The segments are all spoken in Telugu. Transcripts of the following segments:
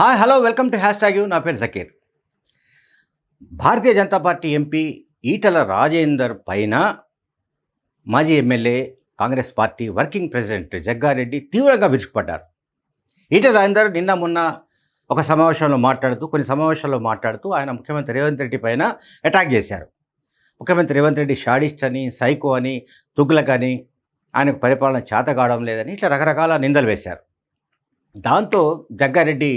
Hi hello welcome to hashtag నా పేరు జకీర్. భారతీయ జనతా పార్టీ ఎంపీ ఈటల రాజేందర్ పైన మాజీ MLA Congress party working president Jaggareddy తీవ్రంగా విరుచుకుపడ్డారు. ఈటల రాజేందర్ నిన్న మొన్న ఒక సమావేశంలో మాట్లాడుతూ కొన్ని సమావేశాల్లో మాట్లాడుతూ ఆయన ముఖ్యమంత్రి రేవంత్ రెడ్డి పైన అటాక్ చేశారు. ముఖ్యమంత్రి రేవంత్ రెడ్డి షాడిస్ట్ అని సైకో అని తుగ్లక్ అని ఆయనకు పరిపాలన చేత లేదని ఇట్లా రకరకాల నిందలు వేశారు. దాంతో జగ్గారెడ్డి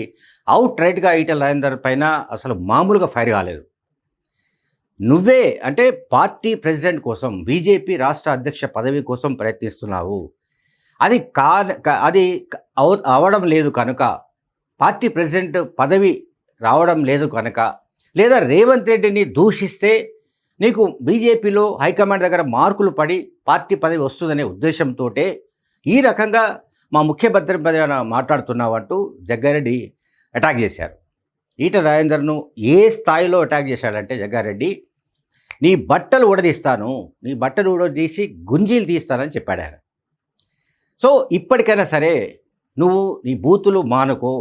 అవుట్ రైట్గా ఈటల రాజేందర్ పైన అసలు మామూలుగా ఫైర్ కాలేదు. నువ్వే అంటే పార్టీ ప్రెసిడెంట్ కోసం బీజేపీ రాష్ట్ర అధ్యక్ష పదవి కోసం ప్రయత్నిస్తున్నావు. అది కా అది అవడం లేదు కనుక పార్టీ ప్రెసిడెంట్ పదవి రావడం లేదు కనుక లేదా రేవంత్ రెడ్డిని దూషిస్తే నీకు బీజేపీలో హైకమాండ్ దగ్గర మార్కులు పడి పార్టీ పదవి వస్తుందనే ఉద్దేశంతో ఈ రకంగా మా ముఖ్యమంత్రి పదవి మాట్లాడుతున్నావంటూ జగ్గారెడ్డి అటాక్ చేశారు. ఈట రాజేందర్ను ఏ స్థాయిలో అటాక్ చేశాడంటే జగ్గారెడ్డి నీ బట్టలు ఊడదీస్తాను నీ బట్టలు ఊడదీసి గుంజీలు తీస్తానని చెప్పాడు ఆయన సో ఇప్పటికైనా సరే నువ్వు నీ బూతులు మానుకో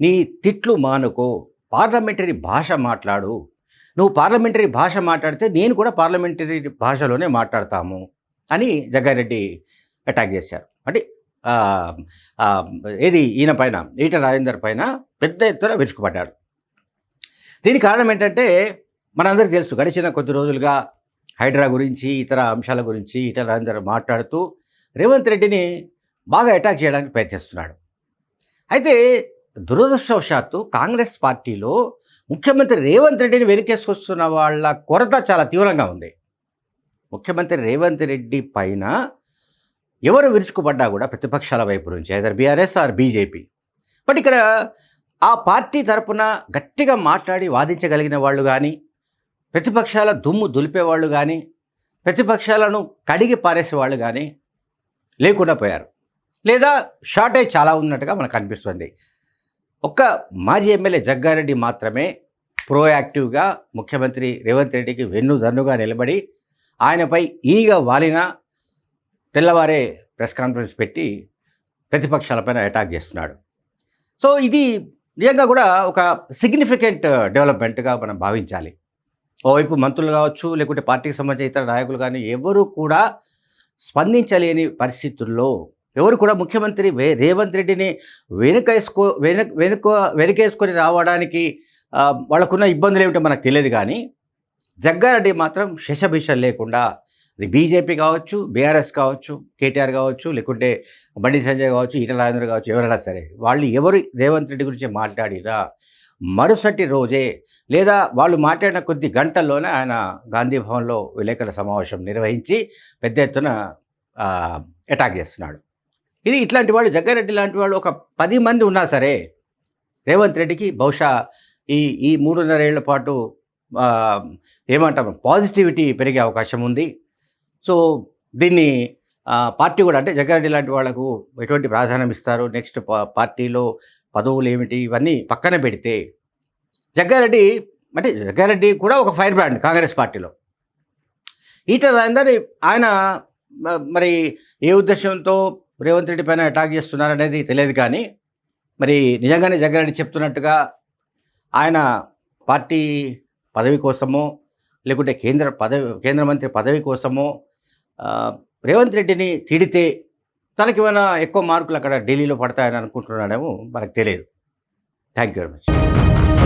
నీ తిట్లు మానుకో పార్లమెంటరీ భాష మాట్లాడు. నువ్వు పార్లమెంటరీ భాష మాట్లాడితే నేను కూడా పార్లమెంటరీ భాషలోనే మాట్లాడతాము అని జగ్గారెడ్డి అటాక్ చేశారు. అంటే ఏది ఈయన పైన ఈట రాజేందర్ పైన పెద్ద ఎత్తున విరుచుకుపడ్డాడు. దీనికి కారణం ఏంటంటే మనందరికీ తెలుసు గడిచిన కొద్ది రోజులుగా హైడ్రా గురించి ఇతర అంశాల గురించి ఈట రాజేందర్ మాట్లాడుతూ రేవంత్ రెడ్డిని బాగా అటాక్ చేయడానికి ప్రయత్నిస్తున్నాడు. అయితే దురదృష్టవశాత్తు కాంగ్రెస్ పార్టీలో ముఖ్యమంత్రి రేవంత్ రెడ్డిని వెనుకేసుకొస్తున్న వాళ్ళ కొరత చాలా తీవ్రంగా ఉంది. ముఖ్యమంత్రి రేవంత్ రెడ్డి పైన ఎవరు విరుచుకుపడ్డా కూడా ప్రతిపక్షాల వైపు నుంచి either BRS or BJP but ఇక్కడ ఆ పార్టీ తరపున గట్టిగా మాట్లాడి వాదించగలిగిన వాళ్ళు కానీ ప్రతిపక్షాల దుమ్ము దులిపేవాళ్ళు కానీ ప్రతిపక్షాలను కడిగి పారేసే వాళ్ళు కానీ లేకుండా పోయారు. లేదా షార్టేజ్ చాలా ఉన్నట్టుగా మనకు అనిపిస్తుంది ఒక్క మాజీ ఎమ్మెల్యే జగ్గారెడ్డి మాత్రమే ప్రోయాక్టివ్గా ముఖ్యమంత్రి రేవంత్ రెడ్డికి వెన్నుదన్నుగా నిలబడి ఆయనపై ఈగ వాలిన తెల్లవారే ప్రెస్ కాన్ఫరెన్స్ పెట్టి ప్రతిపక్షాలపైన అటాక్ చేస్తున్నాడు. సో ఇది నిజంగా కూడా ఒక సిగ్నిఫికెంట్ డెవలప్మెంట్గా uh, మనం భావించాలి. ఓవైపు మంత్రులు కావచ్చు లేకుంటే పార్టీకి సంబంధించిన ఇతర నాయకులు కానీ ఎవరు కూడా స్పందించలేని పరిస్థితుల్లో ఎవరు కూడా ముఖ్యమంత్రి వే రేవంత్ రెడ్డిని వెనుకేసుకో వెనక వెనుక వెనుకేసుకొని రావడానికి uh, వాళ్ళకున్న ఇబ్బందులు ఏమిటో మనకు తెలియదు కానీ జగ్గారెడ్డి మాత్రం శశభిష లేకుండా అది బీజేపీ కావచ్చు బీఆర్ఎస్ కావచ్చు కేటీఆర్ కావచ్చు లేకుంటే బండి సంజయ్ కావచ్చు ఈటల రాజేంద్ర కావచ్చు ఎవరైనా సరే వాళ్ళు ఎవరు రేవంత్ రెడ్డి గురించి మాట్లాడిరా? మరుసటి రోజే లేదా వాళ్ళు మాట్లాడిన కొద్ది గంటల్లోనే ఆయన గాంధీ భవన్లో విలేకరుల సమావేశం నిర్వహించి పెద్ద ఎత్తున అటాక్ చేస్తున్నాడు. ఇది ఇట్లాంటి వాళ్ళు జగ్గారెడ్డి లాంటి వాళ్ళు ఒక పది మంది ఉన్నా సరే రేవంత్ రెడ్డికి బహుశా ఈ ఈ మూడున్నరేళ్ళ పాటు ఏమంటారు పాజిటివిటీ పెరిగే అవకాశం ఉంది. సో దీన్ని పార్టీ కూడా అంటే జగ్గారెడ్డి లాంటి వాళ్ళకు ఎటువంటి ప్రాధాన్యం ఇస్తారు? నెక్స్ట్ పార్టీలో పదవులు ఏమిటి? ఇవన్నీ పక్కన పెడితే జగ్గారెడ్డి అంటే జగ్గారెడ్డి కూడా ఒక ఫైర్ బ్రాండ్ కాంగ్రెస్ పార్టీలో. ఈటల రాజేందర్ ఆయన మరి ఏ ఉద్దేశంతో రేవంత్ రెడ్డి పైన అటాక్ చేస్తున్నారనేది తెలియదు కానీ మరి నిజంగానే జగ్గారెడ్డి చెప్తున్నట్టుగా ఆయన పార్టీ పదవి కోసమో లేకుంటే కేంద్ర పదవి కేంద్ర మంత్రి పదవి కోసమో రేవంత్ రెడ్డిని తిడితే తనకి ఏమైనా ఎక్కువ మార్కులు అక్కడ ఢిల్లీలో పడతాయని అనుకుంటున్నాడేమో మనకు తెలియదు. Thank you very much